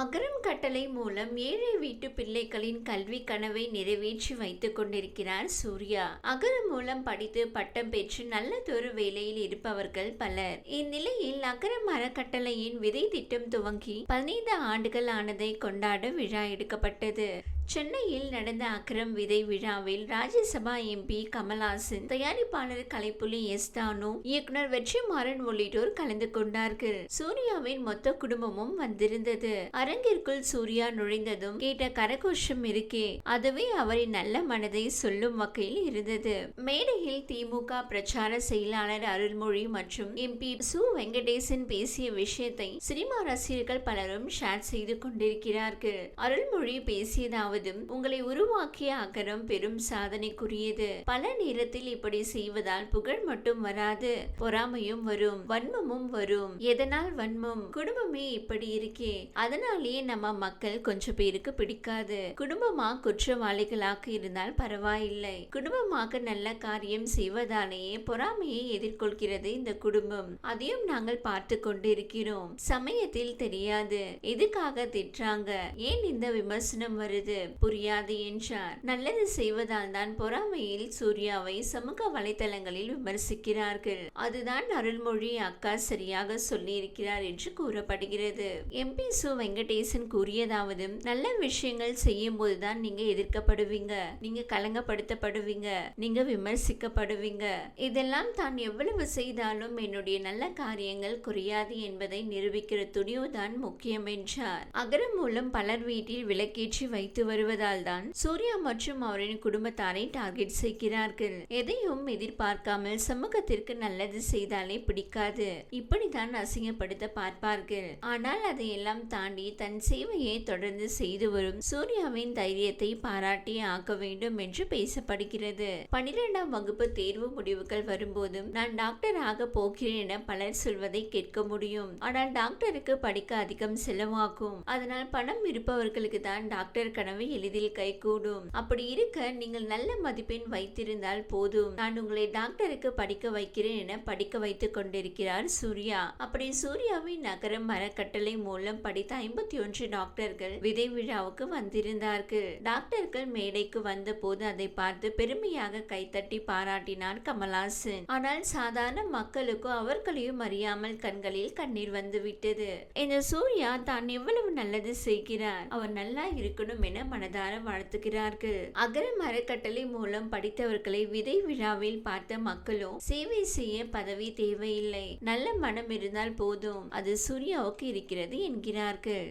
அகரம் கட்டளை மூலம் ஏழை வீட்டு பிள்ளைகளின் கல்வி கனவை நிறைவேற்றி வைத்துக் கொண்டிருக்கிறார் சூர்யா. அகரம் மூலம் படித்து பட்டம் பெற்று நல்லதொரு வேலையில் இருப்பவர்கள் பலர். இந்நிலையில் அகரம் அறக்கட்டளையின் விதை திட்டம் துவங்கி பதினைந்து ஆண்டுகள் ஆனதை கொண்டாட விழா எடுக்கப்பட்டது. சென்னையில் நடந்த அக்ரம் விதை விழாவில் ராஜ்யசபா எம்பி கமல்ஹாசன் தயாரிப்பாளர் கலைப்புலி எஸ் தானு இயக்குனர் வெற்றிமாறன் உள்ளிட்டோர் கலந்து கொண்டார்கள். சூர்யாவின் மொத்த குடும்பமும் வந்திருந்தது. அரங்கிற்குள் சூர்யா நுழைந்ததும் கேட்ட கரகோஷம் இருக்கே அதுவே அவரின் நல்ல மனதை சொல்லும் வகையில் இருந்தது. மேடையில் திமுக பிரச்சார செயலாளர் அருள்மொழி மற்றும் எம்பி சு. வெங்கடேசன் பேசிய விஷயத்தை சினிமா ரசிகர்கள் பலரும் ஷேர் செய்து கொண்டிருக்கிறார்கள். அருள்மொழி பேசியதாவது ஆவதும் உங்களை உருவாக்கிய அகரம் பெரும் சாதனைக்குரியது. பல நேரத்தில் இப்படி செய்வதால் புகழ் மட்டும் வராது. பொறாமையும் வரும் வன்மமும் வரும். எதனால் வன்மம்? குடும்பமே இப்படி இருக்கே. அதனாலேயே நம்ம மக்கள் கொஞ்சம் பேருக்கு பிடிக்காது. குடும்பமா குற்றவாளிகளாக இருந்தால் பரவாயில்லை. குடும்பமாக நல்ல காரியம் செய்வதாலேயே பொறாமையை எதிர்கொள்கிறது இந்த குடும்பம். அதையும் நாங்கள் பார்த்து கொண்டிருக்கிறோம். சமயத்தில் தெரியாது. எதுக்காக திட்டுறாங்க? ஏன் இந்த விமர்சனம் வருது? புரியாது என்றார். நல்லது செய்வதால் தான் பொறாமையில் சூர்யாவை சமூக வலைதளங்களில் விமர்சிக்கிறார்கள். அதுதான் அருள்மொழி அக்கா சரியாக சொல்லியிருக்கிறார் என்று கூறப்படுகிறது. எம்பி சு. வெங்கடேசன் கூறியதாவது நல்ல விஷயங்கள் செய்யும் போதுதான் நீங்க எதிர்க்கப்படுவீங்க. நீங்க கலங்கப்படுத்தப்படுவீங்க. நீங்க விமர்சிக்கப்படுவீங்க. இதெல்லாம் தான் எவ்வளவு செய்தாலும் என்னுடைய நல்ல காரியங்கள் குறையாது என்பதை நிரூபிக்கிற துணிவுதான் முக்கியம் என்றார். அகரம் மூலம் பலர் வீட்டில் விளக்கேற்றி வைத்து வருவதால் தான் சூர்யா மற்றும் அவரின் குடும்பத்தாரை டார்கெட் செய்கிறார்கள். எதையும் எதிர்பார்க்காமல் சமூகத்திற்கு நல்லது செய்தாலே பிடிக்காது. இப்படித்தான் அசிங்கப்படுத்த பார்ப்பார்கள். ஆனால் அதையெல்லாம் தாண்டி தன் சேவையை தொடர்ந்து செய்து வரும் சூர்யாவின் தைரியத்தை பாராட்டி ஆக்க வேண்டும் என்று பேசப்படுகிறது. பனிரெண்டாம் வகுப்பு தேர்வு முடிவுகள் வரும்போதும் நான் டாக்டர் ஆக போகிறேன் என பலர் சொல்வதை கேட்க முடியும். ஆனால் டாக்டருக்கு படிக்க அதிகம் செலவாகும். அதனால் பணம் இருப்பவர்களுக்கு தான் டாக்டர் கனவு எளிதில் கைகூடும். அப்படி இருக்க நீங்கள் நல்ல மதிப்பெண் வைத்திருந்தால் போதும். நான் உங்களை டாக்டருக்கு படிக்க வைக்கிறேன் என படிக்க வைத்துக் கொண்டிருக்கிறார் சூர்யா. அப்படி சூர்யாவின் நகரம் மரக்கட்டளை மூலம் படித்த ஐம்பத்தி ஒன்று டாக்டர்கள் விதை விழாவுக்கு வந்திருந்தார்கள். டாக்டர்கள் மேடைக்கு வந்த போது அதை பார்த்து பெருமையாக கைத்தட்டி பாராட்டினார் கமலாசன் ஆனால் சாதாரண மக்களுக்கோ அவர்களையும் அறியாமல் கண்களில் கண்ணீர் வந்து விட்டது இந்த சூர்யா தான் எவ்வளவு நல்லது செய்கிறார். அவர் நல்லா இருக்கணும் என மனதார வாழ்த்துகிறார்கள். அகர மரக்கட்டளை மூலம் படித்தவர்களை விதை விழாவில் பார்த்த மக்களும் சேவை செய்ய பதவி தேவையில்லை. நல்ல மனம் இருந்தால் போதும். அது சூர்யாவுக்கு இருக்கிறது என்கிறார்கள்.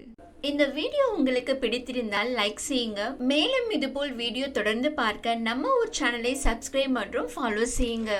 இந்த வீடியோ உங்களுக்கு பிடித்திருந்தால் லைக் செய்யுங்க. மேலும் இதுபோல் வீடியோ தொடர்ந்து பார்க்க நம்ம ஒரு சேனலை சப்ஸ்கிரைப் மற்றும் ஃபாலோ செய்யுங்க.